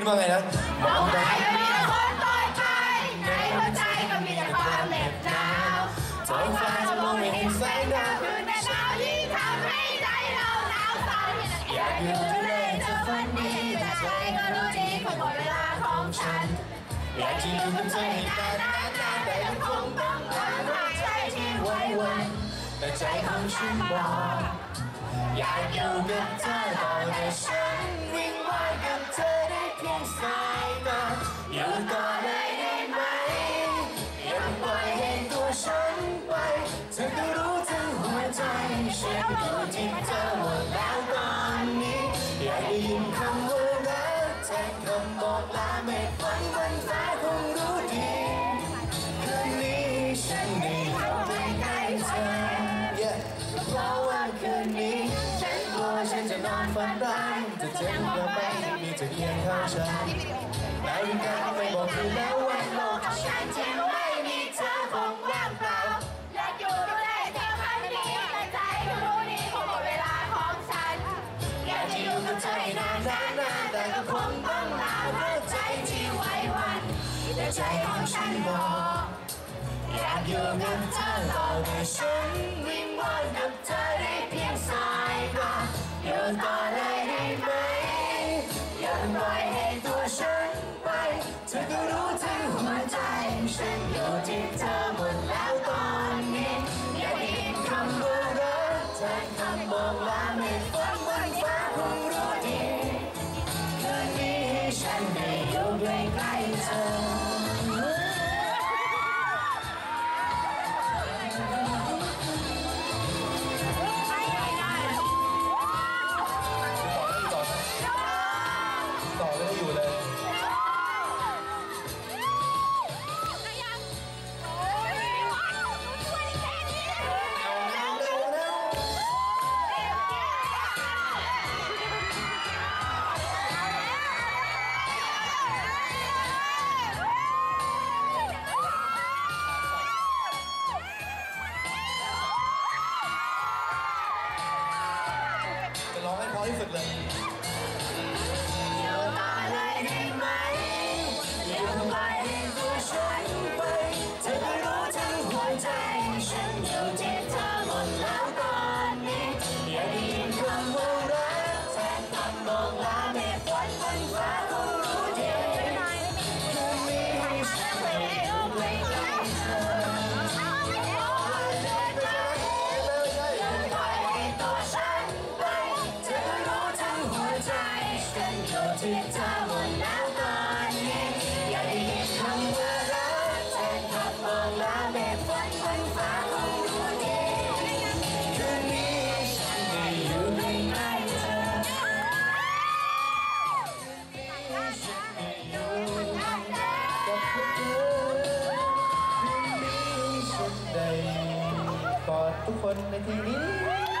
ขึ้นมาไงนะมองไปมีแต่คนปลอดภัยในหัวใจก็มีแต่ความเหน็บหนาวท้องฟ้าจะมองไม่เห็นแสงดาวคืนแต่หนาวยิ่งทำให้ใจเราหนาวสั่นอยากอยู่ทะเลจะฝันดีแต่ใจก็รู้ดีคงหมดเวลาของฉันอยากจะอยู่กับเธอให้นานนานนานแต่ยังคงต้องการหายใจที่ไว้วันแต่ใจของฉันบอกอยากอยู่กับเธอต่อแต่ฉัน ยินคำว่ารักแทนคำบอกลาไม่ฝันบนฟ้าคงรู้ดีคืนนี้ฉันได้อยู่ใกล้เธอเพราะว่าคืนนี้ฉันกลัวฉันจะนอนฝันร้ายจะเจ็บกว่าไปมีเธอเคียงข้างฉันนาฬิกาไม่บอกคืนแล้ววันโลกของฉัน ใจของฉันบอกอยากอยู่กับเธอต่อแต่ฉันวิ่งว่ายกับเธอได้เพียงสายตาอยู่ต่อเลยได้ไหมอย่าปล่อยให้ตัวฉันไปเธอก็รู้ทั้งหัวใจ ฉันอยู่ที่เธอหมดแล้วตอนนี้อยากได้ยินคำว่ารักแทนคำบอกลาไม่ ที่สุดเลยอยู่ กอดทุกคนในที่นี้